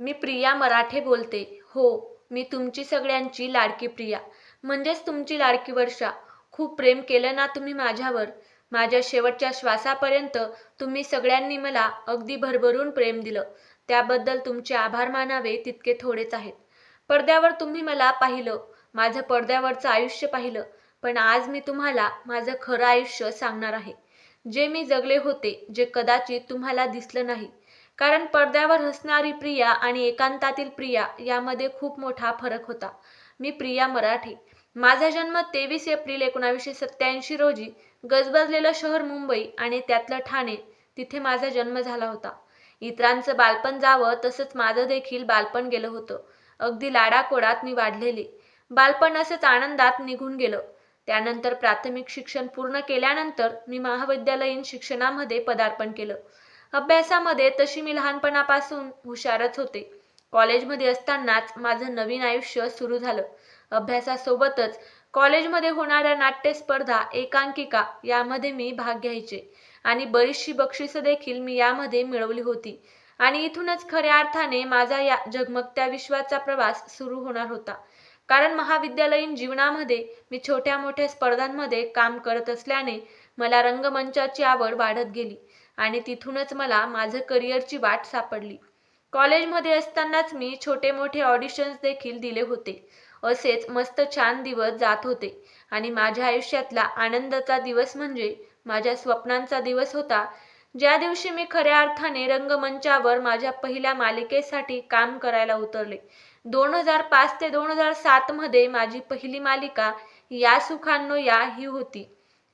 मी प्रिया मराठे बोलते. हो मी तुमची सगळ्यांची लाडकी प्रिया. म्हणजेच तुमची लाडकी वर्षा. खूप प्रेम केलं ना तुम्ही माझ्यावर. माझ्या शेवटच्या श्वासापर्यंत तुम्ही सगळ्यांनी मला अगदी भरभरून प्रेम दिलं. त्याबद्दल तुमचे आभार मानावे तितके थोडेच आहेत. पडद्यावर तुम्ही मला पाहिलं. माझं पडद्यावरचं आयुष्य पाहिलं. पण आज मी तुम्हाला माझं खरं आयुष्य सांगणार आहे. जे मी जगले होते जे कदाचित तुम्हाला दिसलं नाही कारण पडद्यावर हसणारी प्रिया आणि एकांतातील प्रिया यामध्ये खूप मोठा फरक होता. मी प्रिया मराठे. माझा जन्म तेवीस एप्रिल एकोणावीसशे सत्याऐंशी रोजी गजबजलेलं शहर मुंबई आणि त्यातलं ठाणे तिथे माझा जन्म झाला होता. इतरांचं बालपण जावं तसंच माझं देखील बालपण गेलं होतं. अगदी लाडाकोडात मी वाढलेली. बालपण असंच आनंदात निघून गेलं. त्यानंतर प्राथमिक शिक्षण पूर्ण केल्यानंतर मी महाविद्यालयीन शिक्षणामध्ये पदार्पण केलं. अभ्यासामध्ये तशी मी लहानपणापासून हुशारच होते. कॉलेजमध्ये असतानाच माझं नवीन आयुष्य सुरू झालं. अभ्यासासोबतच कॉलेजमध्ये होणाऱ्या नाट्य स्पर्धा एकांकिका यामध्ये मी भाग घ्यायचे आणि बरीचशी बक्षिसं देखील मी यामध्ये मिळवली होती. आणि इथूनच खऱ्या अर्थाने माझा या जगमगत्या विश्वाचा प्रवास सुरू होणार होता. कारण महाविद्यालयीन जीवनामध्ये मी छोट्या मोठ्या स्पर्धांमध्ये काम करत असल्याने मला रंगमंचाची आवड वाढत गेली. आणि तिथूनच मला माझं करिअरची वाट सापडली. कॉलेजमध्ये असतानाच मी छोटे मोठे ऑडिशन्स देखील दिले होते. असेच मस्त छान दिवस जात होते. आणि माझ्या आयुष्यातला आनंदाचा दिवस म्हणजे माझ्या स्वप्नांचा दिवस होता. ज्या दिवशी मी खऱ्या अर्थाने रंगमंचावर माझ्या पहिल्या मालिकेसाठी काम करायला उतरले. दोन हजार पाच ते दोन हजार सातमध्ये माझी पहिली मालिका या सुखांनो या ही होती.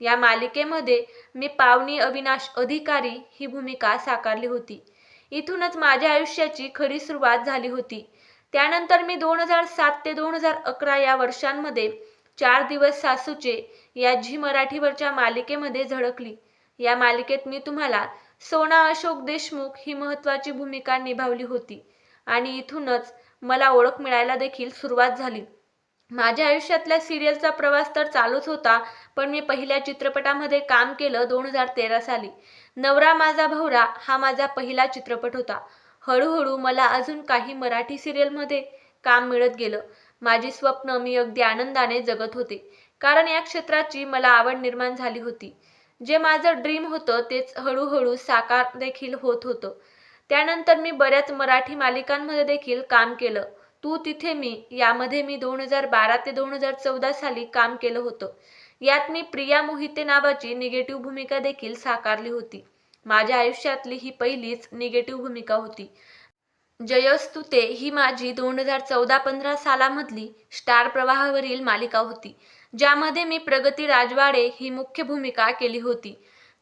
या मालिकेमध्ये मी पावनी अविनाश अधिकारी ही भूमिका साकारली होती. इथूनच माझ्या आयुष्याची खरी सुरुवात झाली होती. त्यानंतर मी दोन हजार सात ते दोन हजार अकरा या वर्षांमध्ये चार दिवस सासूचे या झी मराठीवरच्या मालिकेमध्ये झळकली. या मालिकेत मी तुम्हाला सोना अशोक देशमुख ही महत्वाची भूमिका निभावली होती आणि इथूनच मला ओळख मिळायला देखील सुरुवात झाली. माझ्या आयुष्यातल्या सिरियलचा प्रवास तर चालूच होता पण मी पहिल्या चित्रपटामध्ये काम केलं दोन हजार तेरा साली. नवरा माझा भवरा हा माझा पहिला चित्रपट होता. हळूहळू मला अजून काही मराठी सिरियलमध्ये काम मिळत गेलं. माझी स्वप्न मी अगदी आनंदाने जगत होते कारण या क्षेत्राची मला आवड निर्माण झाली होती. जे माझं ड्रीम होतं तेच हळूहळू साकार देखील होत होतं. त्यानंतर मी बऱ्याच मराठी मालिकांमध्ये देखील काम केलं. तू तिथे मी यामध्ये मी दोन हजार बारा ते दोन हजार चौदा साली काम केलं होतं. यात मी प्रिया मोहिते नावाची निगेटिव्ह भूमिका देखील साकारली होती. माझ्या आयुष्यातली ही पहिलीच निगेटिव्ह भूमिका होती. जयस्तुते ही माझी दोन हजार चौदा पंधरा सालामधली स्टार प्रवाहावरील मालिका होती ज्यामध्ये मी प्रगती राजवाडे ही मुख्य भूमिका केली होती.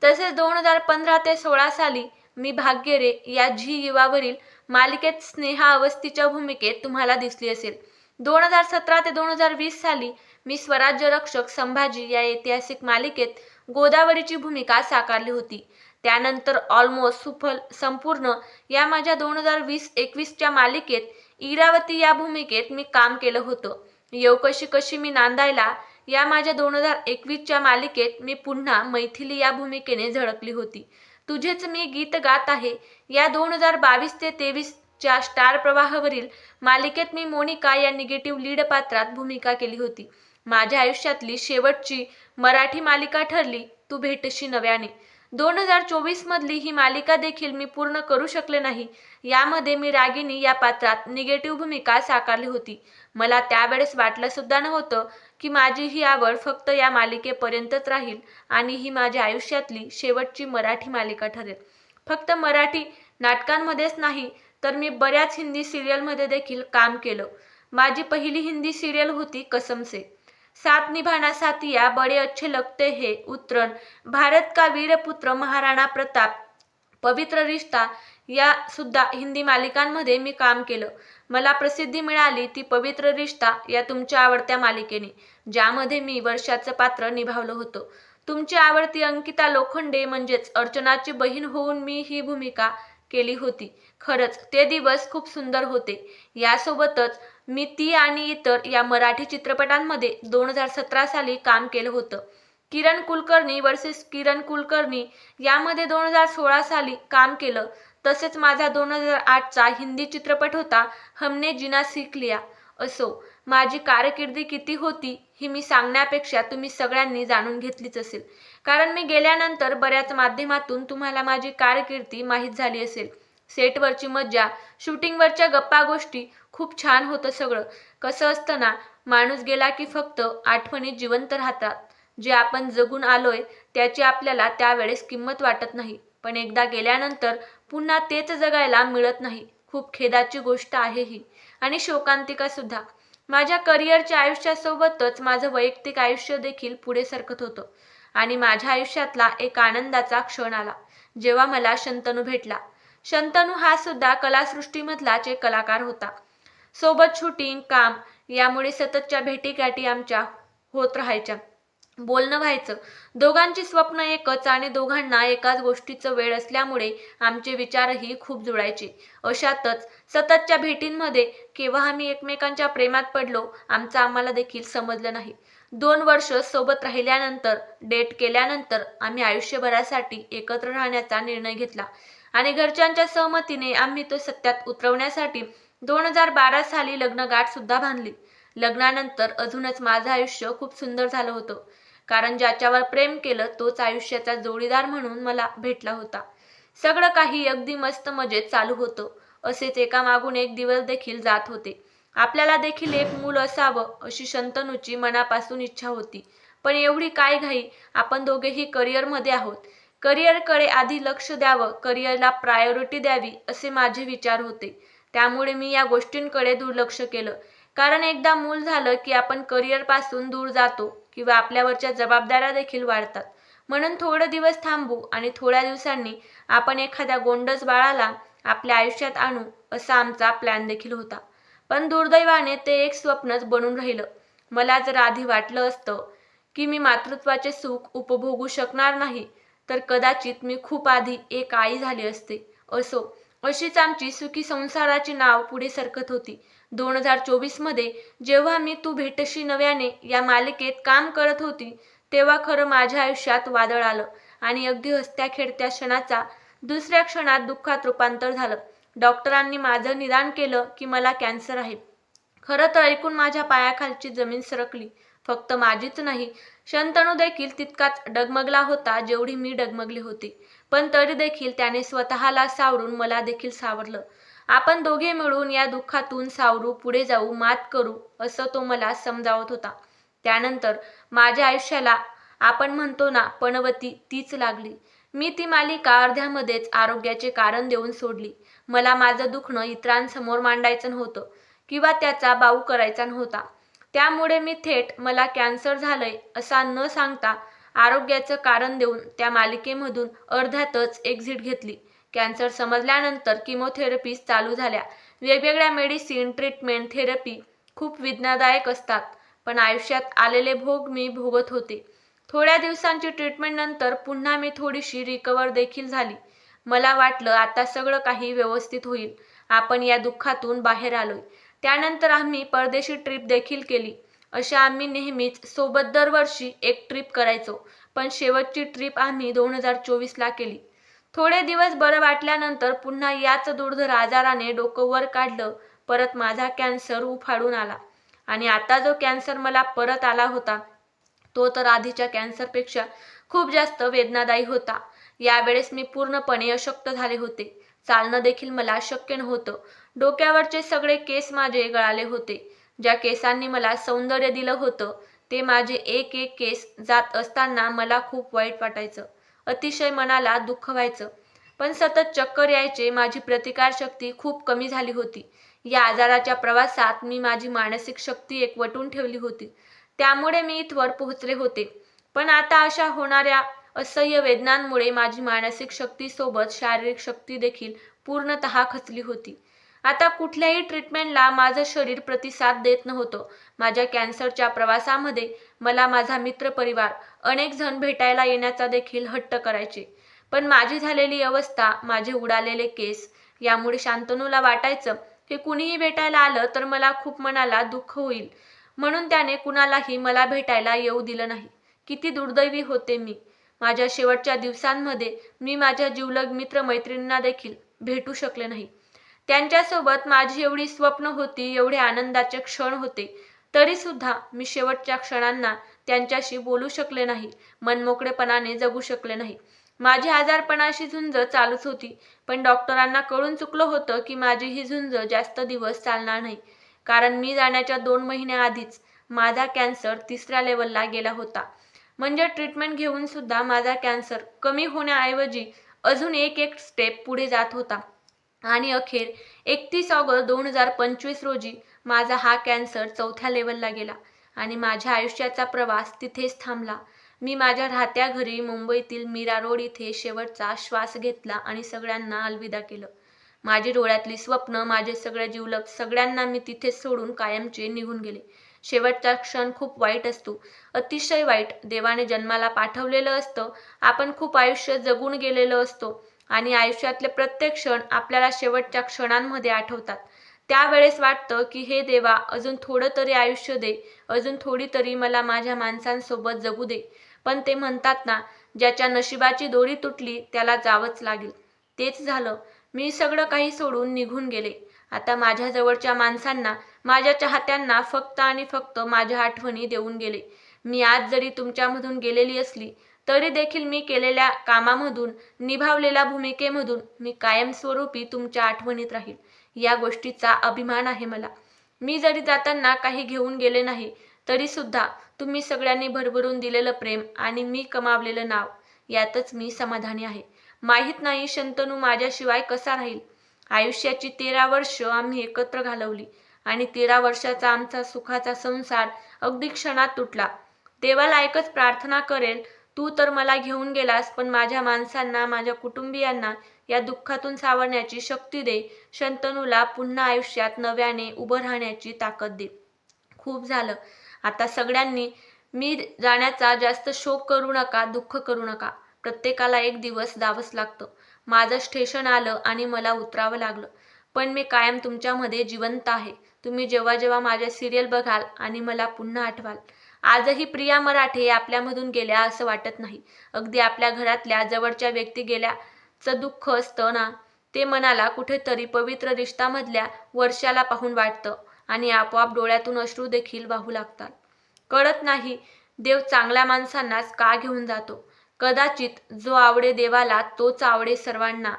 तसेच दोन हजार पंधरा ते सोळा साली मी भाग्यरे या झी युवावरील मालिकेत स्नेहा अवस्थीच्या भूमिकेत तुम्हाला दिसली असेल. दोन हजार सतरा ते दोन हजार वीस साली मी स्वराज्य रक्षक संभाजी या ऐतिहासिक मालिकेत गोदावरीची भूमिका साकारली होती. त्यानंतर ऑलमोस्ट सुफल संपूर्ण या माझ्या दोन हजार वीस एकवीसच्या मालिकेत इरावती या भूमिकेत मी काम केलं होतं. येवकशी कशी मी नांदायला या माझ्या दोन हजार एकवीसच्या मालिकेत मी पुन्हा मैथिली या भूमिकेने झळकली होती. तुझेच मी गीत गात आहे. या दोन हजार बावीस ते तेवीसच्या स्टार प्रवाहावरील मालिकेत मी मोनिका या निगेटिव्ह लीड पात्रात भूमिका केली होती. माझ्या आयुष्यातली शेवटची मराठी मालिका ठरली तू भेटशी नव्याने. दोन हजार चोवीस मधली ही मालिका देखील मी पूर्ण करू शकले नाही. यामध्ये मी रागिनी या पात्रात निगेटिव्ह भूमिका साकारली होती. मला त्यावेळेस वाटलं सुद्धा नव्हतं की माझी ही आवड फक्त या मालिकेपर्यंतच राहील आणि ही माझ्या आयुष्यातली शेवटची मराठी मालिका ठरेल. फक्त मराठी नाटकांमध्येच नाही तर मी बऱ्याच हिंदी सिरियलमध्ये देखील काम केलं. माझी पहिली हिंदी सिरियल होती कसम से. साथ निभाना साथिया बड़े अच्छे लगते हे उतरण भारत का वीरपुत्र महाराणा प्रताप पवित्र रिश्ता या सुद्धा हिंदी मालिकांमध्ये मी काम केलं. मला प्रसिद्धी मिळाली ती पवित्र रिश्ता या तुमच्या आवडत्या मालिकेने ज्यामध्ये मी वर्षाचं पात्र निभावलं होतं. तुमची आवडती अंकिता लोखंडे म्हणजेच अर्चनाची बहीण होऊन मी ही भूमिका केली होती. खरंच ते दिवस खूप सुंदर होते. यासोबतच मी ती आणि इतर या मराठी चित्रपटांमध्ये दोन हजार सतरा साली काम केलं होतं. किरण कुलकर्णी वर्सेस किरण कुलकर्णी यामध्ये दोन हजार सोळा साली काम केलं. तसेच माझा दोन हजार आठचा हिंदी चित्रपट होता हमने जिना सीख लिया. असो माझी कारकिर्दी किती होती ही मी सांगण्यापेक्षा तुम्ही सगळ्यांनी जाणून घेतलीच असेल. कारण मी गेल्यानंतर बऱ्याच माध्यमातून तुम्हाला माझी कारकिर्दी माहीत झाली असेल. सेटवरची मज्जा शूटिंगवरच्या गप्पा गोष्टी खूप छान होतं सगळं. कसं असतं ना माणूस गेला की फक्त आठवणी जिवंत राहतात. जे आपण जगून आलोय त्याची आपल्याला त्यावेळेस किंमत वाटत नाही. पण एकदा गेल्यानंतर पुन्हा तेच जगायला मिळत नाही. खूप खेदाची गोष्ट आहे ही. आणि शोकांतिका सुद्धा. माझ्या करिअरच्या आयुष्यासोबतच माझं वैयक्तिक आयुष्य देखील पुढे सरकत होतं. आणि माझ्या आयुष्यातला एक आनंदाचा क्षण आला जेव्हा मला शंतनू भेटला. शंतनू हा सुद्धा कलासृष्टीमधलाच एक कलाकार होता. सोबत शूटिंग काम यामुळे सततच्या भेटीगाठी आमच्या होत राहायच्या. बोलणं व्हायचं. दोघांची स्वप्न एकच आणि दोघांना एकाच गोष्टीचं वेळ असल्यामुळे आमचे विचारही खूप जुळायचे. अशातच सततच्या भेटींमध्ये केव्हा आम्ही एकमेकांच्या प्रेमात पडलो आमचं आम्हाला देखील समजलं नाही. दोन वर्ष सोबत राहिल्यानंतर डेट केल्यानंतर आम्ही आयुष्यभरासाठी एकत्र राहण्याचा निर्णय घेतला. आणि घरच्यांच्या सहमतीने आम्ही तो सत्यात उतरवण्यासाठी दोन हजार बारा साली लग्नगाठ सुद्धा बांधली. लग्नानंतर अजूनच माझं आयुष्य खूप सुंदर झालं होतं. कारण ज्याच्यावर प्रेम केलं तोच आयुष्याचा जोडीदार म्हणून मला भेटला होता. सगळं काही अगदी मस्त मजेत चालू होतं. असेच एका मागून एक दिवस देखील जात होते. आपल्याला देखील एक मूल असावं अशी शंतनूची मनापासून इच्छा होती. पण एवढी काय घाई आपण दोघेही करिअरमध्ये आहोत. करिअरकडे आधी लक्ष द्यावं करिअरला प्रायोरिटी द्यावी असे माझे विचार होते. त्यामुळे मी या गोष्टींकडे दुर्लक्ष केलं. कारण एकदा मूल झालं की आपण करिअरपासून दूर जातो. किंवा आपल्यावरच्या जबाबदाऱ्या देखील वाढतात. म्हणून थोडं दिवस थांबू आणि थोड्या दिवसांनी आपण एखाद्या गोंडस बाळाला आपल्या आयुष्यात आणू असा आमचा प्लॅन देखील होता. पण दुर्दैवाने ते एक स्वप्नच बनून राहिलं. मला जर आधी वाटलं असतं की मी मातृत्वाचे सुख उपभोगू शकणार नाही तर कदाचित मी खूप आधी एक आई झाली असते. असो अशीच आमची सुखी संसाराची नाव पुढे सरकत होती. दोन हजार चोवीसमध्ये जेव्हा मी तू भेटशी नव्याने या मालिकेत काम करत होती तेव्हा खरं माझ्या आयुष्यात वादळ आलं आणि अगदी हसत्या खेळत्या क्षणाचा दुसऱ्या क्षणात दुःखात रूपांतर झालं. डॉक्टरांनी माझं निदान केलं की मला कॅन्सर आहे. खरं तर ऐकून माझ्या पायाखालची जमीन सरकली. फक्त माझीच नाही शंतनू देखील तितकाच डगमगला होता जेवढी मी डगमगली होती. पण तरी देखील त्याने स्वतःला सावरून मला देखील सावरलं. आपण दोघे मिळून या दुःखातून सावरू पुढे जाऊ मात करू असं तो मला समजावत होता. त्यानंतर माझ्या आयुष्याला आपण म्हणतो ना पणवती तीच लागली. मी ती मालिका अर्ध्यामध्येच आरोग्याचे कारण देऊन सोडली. मला माझं दुखणं इतरांसमोर मांडायचं नव्हतं किंवा त्याचा बाऊ करायचा नव्हता. त्यामुळे मी थेट मला कॅन्सर झालंय असा न सांगता आरोग्याचं कारण देऊन त्या मालिकेमधून अर्ध्यातच एक्झिट घेतली. कॅन्सर समजल्यानंतर किमोथेरपीज चालू झाल्या. वेगवेगळ्या मेडिसिन ट्रीटमेंट थेरपी खूप वेदनादायक असतात पण आयुष्यात आलेले भोग मी भोगत होते. थोड्या दिवसांची ट्रीटमेंट नंतर पुन्हा मी थोडीशी रिकवर देखील झाली. मला वाटलं आता सगळं काही व्यवस्थित होईल. आपण या दुःखातून बाहेर आलोय. त्यानंतर आम्ही परदेशी ट्रिप देखील केली. अशा आम्ही नेहमीच सोबत दरवर्षी एक ट्रिप करायचो पण शेवटची ट्रिप आम्ही दोन हजार चोवीसला केली. थोडे दिवस बरं वाटल्यानंतर पुन्हा याच दुर्धर आजाराने डोकं वर काढलं. परत माझा कॅन्सर उफाडून आला. आणि आता जो कॅन्सर मला परत आला होता तो तर आधीच्या कॅन्सरपेक्षा खूप जास्त वेदनादायी होता. यावेळेस मी पूर्णपणे अशक्त झाले होते. चालणं देखील मला शक्य नव्हतं. डोक्यावरचे सगळे केस माझे गळाले होते. ज्या केसांनी मला सौंदर्य दिलं होतं ते माझे एक एक केस जात असताना मला खूप वाईट वाटायचं. अतिशय मनाला दुःख व्हायचं. पण सतत चक्कर यायचे माझी प्रतिकारशक्ती खूप कमी झाली होती. या आजाराच्या प्रवासात मी माझी मानसिक शक्ती एकवटून ठेवली होती. त्यामुळे मी इथवर पोहोचले होते. पण आता अशा होणाऱ्या असह्य वेदनांमुळे माझी मानसिक शक्तीसोबत शारीरिक शक्ती देखील पूर्णतः खचली होती. आता कुठल्याही ट्रीटमेंटला माझं शरीर प्रतिसाद देत नव्हतं. माझ्या कॅन्सरच्या प्रवासामध्ये मला माझा मित्रपरिवार अनेक जण भेटायला येण्याचा देखील हट्ट करायचे. पण माझी झालेली अवस्था माझे उडालेले केस यामुळे शांतनूला वाटायचं की कुणीही भेटायला आलं तर मला खूप मनाला दुःख होईल. म्हणून त्याने कुणालाही मला भेटायला येऊ दिलं नाही. किती दुर्दैवी होते मी. माझ्या शेवटच्या दिवसांमध्ये मी माझ्या जीवलग मित्रमैत्रिणींना देखील भेटू शकले नाही. त्यांच्यासोबत माझी एवढी स्वप्न होती एवढे आनंदाचे क्षण होते. तरी सुद्धा मी शेवटच्या क्षणांना त्यांच्याशी बोलू शकले नाही मनमोकळेपणाने जगू शकले नाही. माझी आजारपणाशी झुंज चालूच होती पण डॉक्टरांना कळून चुकलं होतं की माझी ही झुंज जास्त दिवस चालणार नाही. कारण मी जाण्याच्या दोन महिन्याआधीच माझा कॅन्सर तिसऱ्या लेवलला गेला होता. म्हणजे ट्रीटमेंट घेऊन सुद्धा माझा कॅन्सर कमी होण्याऐवजी अजून एक एक स्टेप पुढे जात होता. आणि अखेर एकतीस ऑगस्ट दोन हजार पंचवीस रोजी माझा हा कॅन्सर चौथ्या लेवलला गेला आणि माझ्या आयुष्याचा प्रवास तिथेच थांबला. मी माझ्या राहत्या घरी मुंबईतील मीरा रोड इथे शेवटचा श्वास घेतला आणि सगळ्यांना अलविदा केलं. माझी डोळ्यातली स्वप्न माझे सगळे जीवलग सगळ्यांना मी तिथेच सोडून कायमचे निघून गेले. शेवटचा क्षण खूप वाईट असतो. अतिशय वाईट. देवाने जन्माला पाठवलेलं असतं. आपण खूप आयुष्य जगून गेलेलं असतो. आणि आयुष्यातले प्रत्येक क्षण आपल्याला शेवटच्या क्षणांमध्ये आठवतात. त्यावेळेस वाटतं की हे देवा अजून थोडं तरी आयुष्य दे. अजून थोडी तरी मला माझ्या माणसांसोबत जगू दे. पण ते म्हणतात ना ज्याच्या नशिबाची दोरी तुटली त्याला जावंच लागेल. तेच झालं. मी सगळं काही सोडून निघून गेले. आता माझ्या जवळच्या माणसांना माझ्या चाहत्यांना फक्त आणि फक्त माझ्या आठवणी देऊन गेले. मी आज जरी तुमच्यामधून गेलेली असली तरी देखील मी केलेल्या कामामधून निभावलेल्या भूमिकेमधून मी कायमस्वरूपी तुमच्या आठवणीत राहील. या गोष्टीचा अभिमान आहे मला. मी जरी जाताना काही घेऊन गेले नाही तरी सुद्धा तुम्ही सगळ्यांनी भरभरून दिलेलं प्रेम आणि मी कमावलेलं नाव यातच मी समाधानी आहे. माहीत नाही शंतनू माझ्याशिवाय कसा राहील. आयुष्याची तेरा वर्ष आम्ही एकत्र घालवली आणि तेरा वर्षाचा आमचा सुखाचा संसार अगदी क्षणात तुटला. देवाला एकच प्रार्थना करेल तू तर मला घेऊन गेलास पण माझ्या माणसांना माझ्या कुटुंबियांना या दुःखातून सावरण्याची शक्ती दे. शंतनूला पुन्हा आयुष्यात नव्याने उभं राहण्याची ताकद दे. खूप झालं. आता सगळ्यांनी मी जाण्याचा जास्त शोक करू नका दुःख करू नका. प्रत्येकाला एक दिवस जावंच लागतं. माझं स्टेशन आलं आणि मला उतरावं लागलं. पण मी कायम तुमच्यामध्ये जिवंत आहे. तुम्ही जेव्हा जेव्हा माझ्या सिरियल बघाल आणि मला पुन्हा आठवाल. आजही प्रिया मराठे आपल्यामधून गेल्या असं वाटत नाही. अगदी आपल्या घरातल्या जवळच्या व्यक्ती गेल्याचं दुःख असतं ना? ते मनाला कुठेतरी पवित्र रिश्तामधल्या वर्षाला पाहून वाटतं आणि आपोआप डोळ्यातून अश्रू देखील वाहू लागतात. कळत नाही देव चांगल्या माणसांनाच का घेऊन जातो? कदाचित जो आवडे देवाला तोच आवडे सर्वांना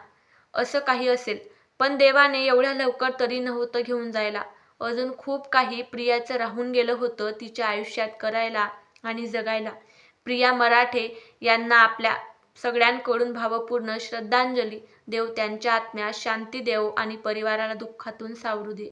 असं काही असेल. पण देवाने एवढ्या लवकर तरी नव्हतं घेऊन जायला. अजून खूप काही प्रियाचं राहून गेलं होतं तिच्या आयुष्यात करायला आणि जगायला. प्रिया मराठे यांना आपल्या सगळ्यांकडून भावपूर्ण श्रद्धांजली देव त्यांच्या आत्म्यास शांती देव आणि परिवाराला दुःखातून सावरू दे.